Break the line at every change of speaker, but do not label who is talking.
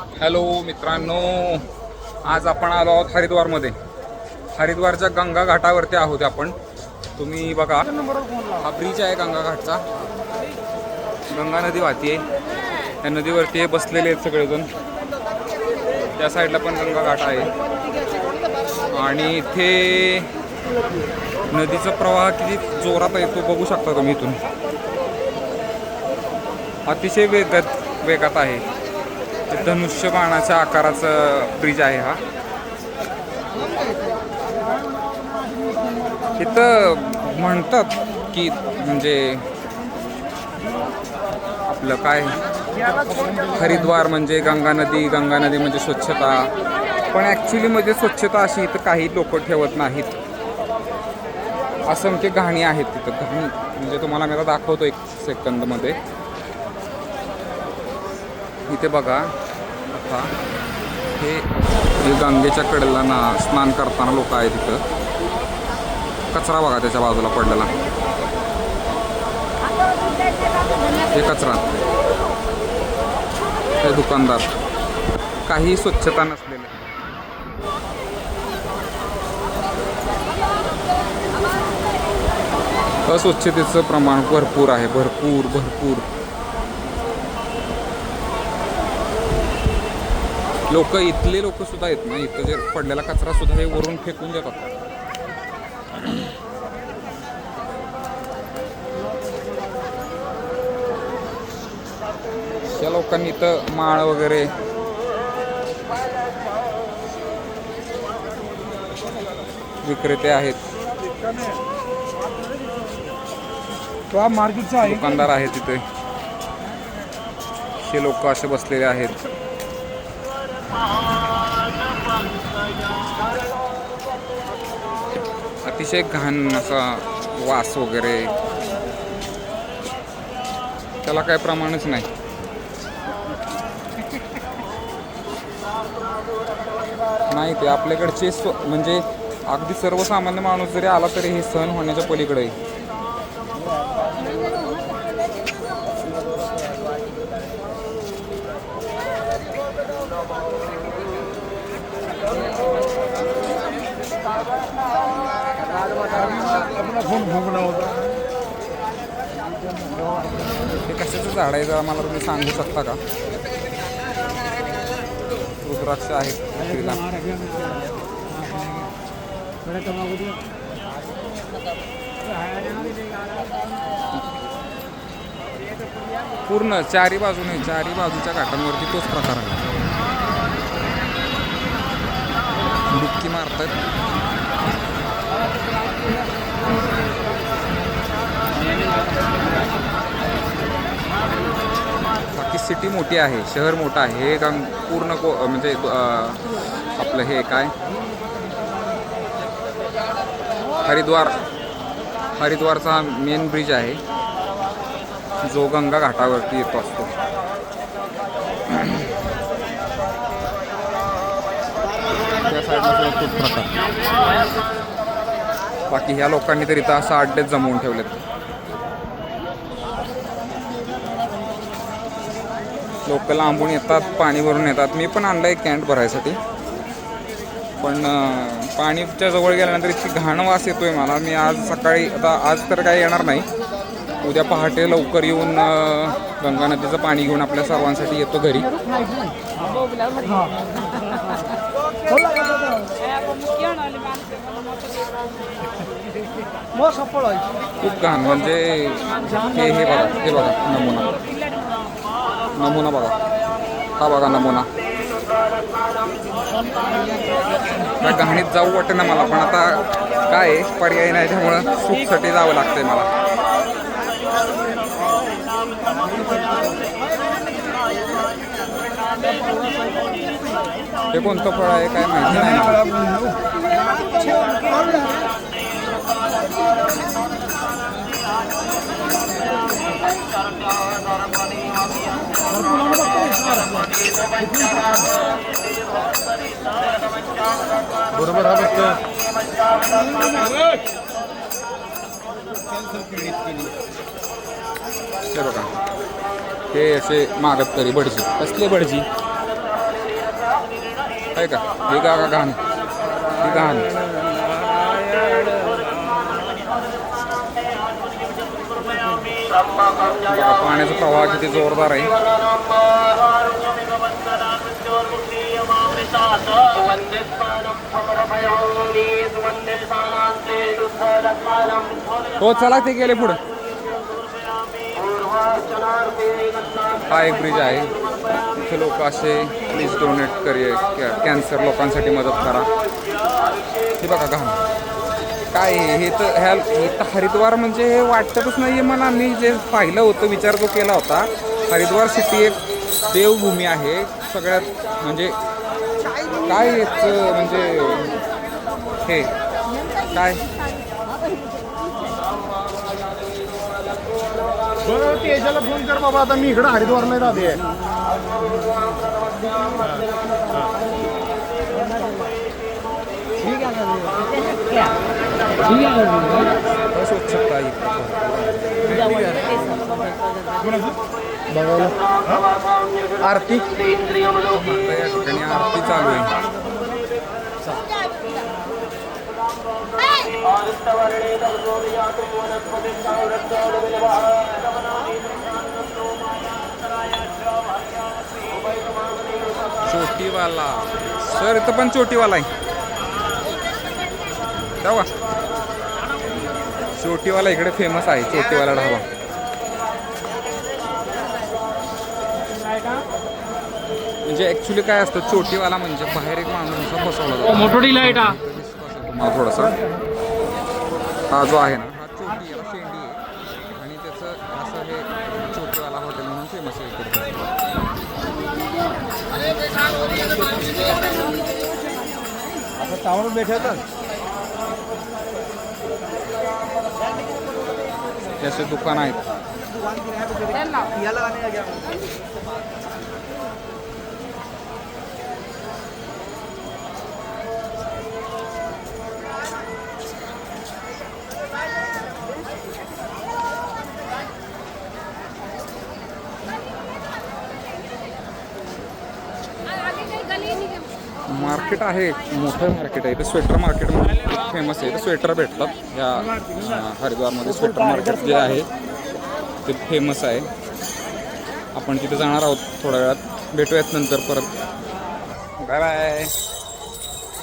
Hello मित्रांनो आज आपण आलो आहोत हरिद्वारमध्ये. हरिद्वारच्या गंगा घाटावरती आहोत आपण. तुम्ही बघा हा ब्रिज आहे गंगा घाटचा. गंगा नदी वाहतीये त्या नदीवरती हे बसलेले आहेत सगळेजण. त्या साईडला पण गंगा घाट आहे. आणि इथे नदीचा प्रवाह किती जोरात तो बघू शकता तुम्ही इथून. अतिशय वेगात वेगात आहे. धनुष्यबाणाच्या आकाराचा ब्रिज आहे हा. इथं म्हणतात की म्हणजे आपलं काय? हरिद्वार म्हणजे गंगा नदी गंगा नदी म्हणजे स्वच्छता. पण ॲक्च्युली म्हणजे स्वच्छता अशी इथं काही लोक ठेवत नाहीत. असंख्य घाणी आहेत तिथं. घाणी म्हणजे तुम्हाला मी आता दाखवतो एक सेकंदमध्ये इथे बघा. आता हे हे गंगेच्या कडेला ना स्नान करताना लोक आहेत तिथं कचरा बघा त्याच्या बाजूला पडलेला. हे कचरा. हे दुकानदार. काही स्वच्छता नसलेले. अस्वच्छतेचं प्रमाण भरपूर आहे. भरपूर भरपूर. लोक इथले लोक सुद्धा आहेत ना इथं जे पडलेला कचरा सुद्धा हे वरून फेकून देतात. या लोकांनी इथं माळ वगैरे. विक्रेते आहेत. दुकानदार आहेत तिथे हे लोक असे बसलेले आहेत. अतिशय घाण असा वास वगैरे. त्याला काय प्रमाणच नाही. नाही ते आपल्याकडचे स्व म्हणजे अगदी सर्वसामान्य माणूस जरी आला तरी हे सहन होण्याच्या पलीकडे आहे
आपला फोन भोगला होता
हे कशाचं झाड आहे जरा मला तुम्ही सांगू शकता का? रुद्राक्ष आहेत विक्रीला पूर्ण चारी बाजूने चारी बाजूच्या घाटांवरती तोच प्रकार आहे. डुबकी मारतात. सिटी मोठी आहे शहर मोठं आहे हे गंग पूर्ण को म्हणजे आपलं हे काय? हरिद्वार हरिद्वारचा मेन ब्रिज आहे. जो गंगा घाटावरती येतो असतो. त्या साईडला खूप प्रकार. बाकी ह्या लोकांनी तर इथं असं अड्डेच जमवून ठेवलेत. लोक लांबून येतात पाणी भरून येतात. मी पण आणलं एक कॅन्ट भरायसाठी. पण पाणीच्या जवळ गेल्यानंतर इतकी घाण वास येतोय मला. मी आज सकाळी आता आज तर काही येणार नाही. उद्या पहाटे लवकर येऊन गंगा नदीचं पाणी घेऊन आपल्या सर्वांसाठी येतो घरी.
आहे
खूप घाण. म्हणजे हे हे बघा हे बघा नमुना. नमुना बघा. हा बघा नमुना. त्या घाणीत जाऊ वाटे ना मला पण आता काय आहे, पर्याय नाही त्यामुळं सुखसाठी जावं लागतंय मला. हे कोणतं फळ आहे? काय माहिती नाही.
बरोबर हा फक्त
हे बघा हे असे मागत तरी भटजी कसले भटजी आहे का हे का का घाण ही घाण पाण्याचा प्रवाह किती जोरदार आहे. हो चला ते गेले पुढं. हा एक ब्रिज आहे. इथे लोक असे प्लीज डोनेट करे कॅन्सर लोकांसाठी मदत करा. हे बघा घाण. काय आहे? हे तर ह्या इथं हरिद्वार म्हणजे हे वाटतच नाही आहे मला. मी जे पाहिलं होतं विचार जो केला होता हरिद्वार सिटी एक देवभूमी आहे. सगळ्यात म्हणजे काय याचं म्हणजे हे? काय?
बरं ते याच्याला फोन कर बाबा. आता मी इकडं हरिद्वारला राहते
स्वच्छता आहे.
आरती?
या ठिकाणी आरती चालू आहे चोटीवाला. सर इथं पण चोटीवाला आहे. जावा चोटीवाला इकडे फेमस आहे चोटीवाला ढाबा म्हणजे ऍक्च्युली काय असतं चोटीवाला म्हणजे बाहेर एक माणूस बसवला जातो.
मोठोडी लाइट हा.
तुम्हाला थोडासा. हा जो आहे ना हा चोटी याला शेंडी आहे. आणि त्याचं असं हे चोटीवाला हॉटेल म्हणून फेमस आहे इकडे.
आता टावर बैठे
हे दुकान आहेत. मार्केट आहे. मोठं मार्केट आहे. ते स्वेटर मार्केट म्हणून फेमस आहे. ते स्वेटर भेटतात. या हरिद्वारमध्ये स्वेटर मार्केट जे आहे ते फेमस आहे. आपण तिथे जाणार आहोत थोड्या वेळात. भेटूयात नंतर परत. Bye bye